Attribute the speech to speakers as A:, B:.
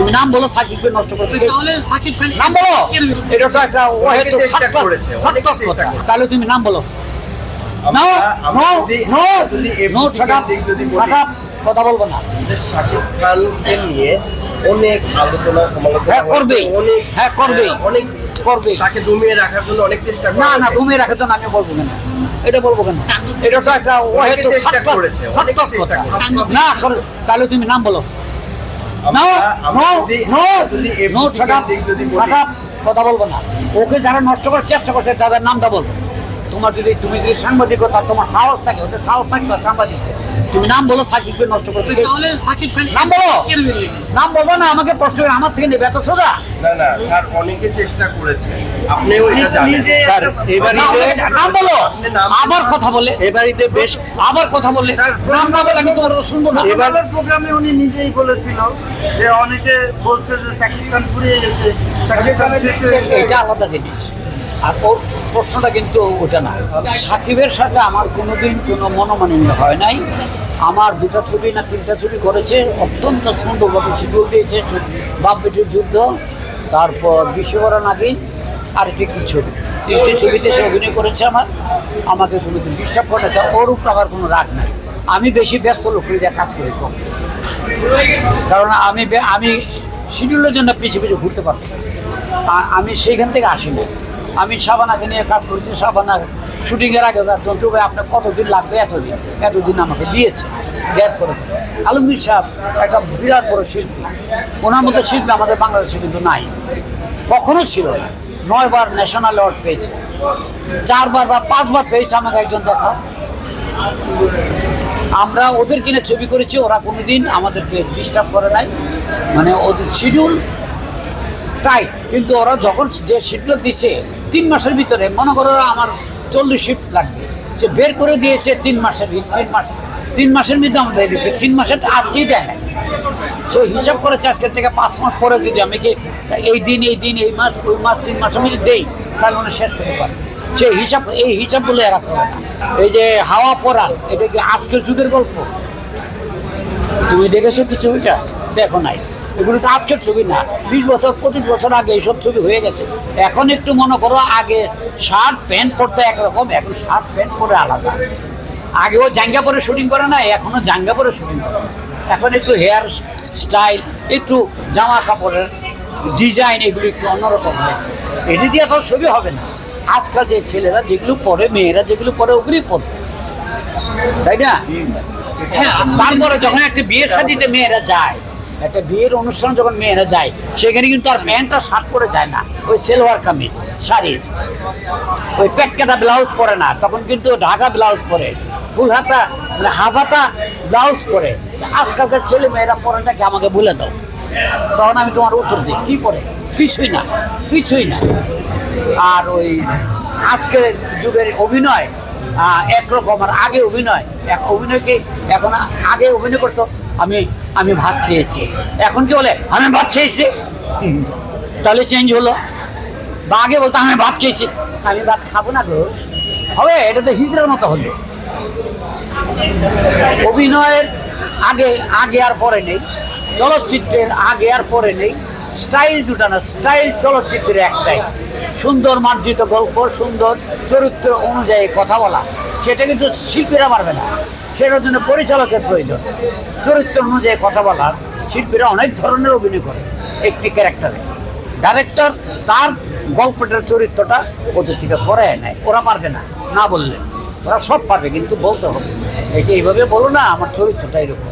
A: তুমি নাম বলো সাকিবকে নষ্ট করতে।
B: তাহলে সাকিব খান
A: নাম বলো এটা তো একটা ও
C: অনেকে
A: হয়তো
C: চেষ্টা করেছে।
A: তাহলে তুমি নাম বলো নো নো
C: যদি-
A: নো নো শাট আপ
C: যদি বলি,
A: শাট আপ কথা বলব না
C: যে শাকিব খানকে নিয়ে অনেক আলোচনা সমালোচনা
A: হ্যাঁ, করবে।
C: অনেক
A: হ্যাঁ, করবে।
C: হ্যাঁ, অনেক
A: করবে
C: তাকে দমিয়ে রাখার জন্য অনেক চেষ্টা করা
A: না না
C: হয়েছে।
A: তুমি রাখে তো না আমি বলব কেন এটা বলব কেন এটা তো একটা ও
C: অনেকে
A: হয়তো
C: চেষ্টা করেছে, অনেকে। করেছে।
A: না করে- তাহলে তুমি নাম বলো কথা বলব না। ওকে যারা নষ্ট করার চেষ্টা করছে তাদের নামটা বলব। তোমার যদি তুমি যদি সাংবাদিকতা তোমার সাহস থাকে ওদের সাহস থাকতো সাংবাদিক তুমি নাম বলো সাকিবকে নষ্ট করতে গেছো।
B: সাকিব খান
A: নাম বলো? নাম বলব না আমাকে প্রশ্ন করে আমার থেকে নেবে এত সোজা?
C: না না স্যার অনেকে চেষ্টা করেছে। আপনিও এটা জানেন।
D: স্যার এবারিতে
A: নাম বলো আবার কথা বলে।
D: এবারিতে বেশ
A: আবার কথা বললে নাম না বলে আমি তোমার শুনব না।
D: এবার-
E: এবার প্রোগ্রামে উনি নিজেই বলেছিল যে অনেকে বলছে যে সাকিব খান ফুরিয়ে গেছে। সাকিব খান গেছে।
A: এটা আলাদা জিনিস। আর ওর প্রশ্নটা কিন্তু ওটা না। সাকিবের সাথে আমার কোনোদিন কোনো মনোমালিন্য হয় নাই। আমার দুটো ছবি না তিনটা ছবি করেছে, অত্যন্ত সুন্দরভাবে শিডিউল দিয়েছে বাপ বেটির যুদ্ধ, তারপর বিশ্ববরণ আগে আর একটি কি ছবি? তিনটে ছবিতে সে অভিনয় করেছে আমার। আমাকে কোনোদিন ডিস্টার্ব করে না, তা ওর উপর আমার কোনো রাগ নাই। আমি বেশি ব্যস্ত লোকের কাজ করি কম কারণ আমি আমি শিডিউলের জন্য পিছিয়ে পিছিয়ে ঘুরতে। আ- আমি সেইখান থেকে আসি না আমি সাবানাকে নিয়ে কাজ করেছি সাবানা শুটিংয়ের আগে তন্টু ভাই, আপনার কতদিন লাগবে? এতদিন। এতদিন আমাকে দিয়েছে। গ্যাপ করে। আলমগীর সাহেব একটা বিরাট বড় শিল্পী। ওনার মতো শিল্পী আমাদের বাংলাদেশে কিন্তু নাই। কখনো ছিল না। নয়বার ন্যাশনাল অ্যাওয়ার্ড পেয়েছে। চারবার বা পাঁচবার পেয়েছে আমাকে একজন দেখা। আমরা ওদের কিনে ছবি করেছি, ওরা কোনোদিন আমাদেরকে ডিস্টার্ব করে নাই। মানে ওদের শিডিউল টাইট কিন্তু ওরা যখন যে শিডিউল দিছে তিন মাসের ভিতরে মনে করো আমার চল্লিশ শিফট লাগবে। সে বের করে দিয়েছে তিন মাসের তিন মাস তিন মাসের মধ্যে আমরা দিতে তিন মাসের আজকেই দেয় না সে হিসাব করেছে আজকে থেকে পাঁচ মাস পরে যদি আমি কি এই দিন এই দিন, এই মাস, ওই মাস, তিন মাসের মধ্যে দেই, তাহলে উনি শেষ করতে পারে। সেই হিসাব এই হিসাবগুলো এরা করে এই যে হাওয়া পড়ার এটা কি আজকের যুগের গল্প? তুমি দেখেছ কি ছবিটা দেখো নাই। এগুলো তো আজকের ছবি না বিশ বছর পঁচিশ বছর আগে এইসব ছবি হয়ে গেছে। এখন একটু মনে করো আগে শার্ট প্যান্ট পরতে একরকম এখন শার্ট প্যান্ট পরে আলাদা। আগেও জাঙ্গা পরে শুটিং করে না এখনও জাঙ্গা পরে শুটিং করে এখন একটু হেয়ার স্টাইল একটু জামা কাপড়ের ডিজাইন এগুলো একটু অন্যরকম হয়েছে। এটি দিয়ে এখন ছবি হবে না। আজকাল যে ছেলেরা যেগুলো পরে মেয়েরা যেগুলো পরে ওগুলোই পরবে। তাই না? হ্যাঁ তারপরে যখন একটা বিয়ে শাদিতে মেয়েরা যায় একটা বিয়ের অনুষ্ঠান যখন মেয়েরা যায়, সেখানে কিন্তু আর প্যান্টটা শার্ট পরে যায় না, ওই সেলোয়ার কামিজ, শাড়ি। ওই পেট কাটা ব্লাউজ পরে না, তখন কিন্তু ঢাকা ব্লাউজ পরে ফুল হাতা মানে হাফ হাতা ব্লাউজ পরে। আজকালকার ছেলে মেয়েরা পরেটাকে আমাকে বলে দাও। তখন আমি তোমার উত্তর দিই, কি পরে? কিছুই না কিছুই না। আর ওই আজকের যুগের অভিনয় একরকম আর আগে অভিনয়। এক অভিনয়কে এখন আগে অভিনয় করতো, আমি আমি ভাত খেয়েছি। এখন কি বলে, আমি ভাত খেয়েছি। তাহলে চেঞ্জ হলো। বা আগে বলতো, আমি ভাত খেয়েছি। আমি ভাত খাব না গো। হবে, এটা তো হিজড়ের মতো হলো। অভিনয়ের আগে আগে আর পরে নেই। চলচ্চিত্রের আগে আর পরে নেই। স্টাইল দুটা না, স্টাইল চলচ্চিত্রের একটাই। সুন্দর মার্জিত গল্প, সুন্দর চরিত্র অনুযায়ী কথা বলা। সেটা কিন্তু শিল্পীরা পারবে না। সেটার জন্য পরিচালকের প্রয়োজন। চরিত্র অনুযায়ী কথা বলার শিল্পীরা অনেক ধরনের অভিনয় করে, একটি ক্যারেক্টারে ডাইরেক্টর তার গল্পটার চরিত্রটা ওদের থেকে করায় নেয়, ওরা পারবে না না বললে। ওরা সব পারবে, কিন্তু বলতে হবে। এটা এইভাবে বলো না, আমার চরিত্রটা এরকম।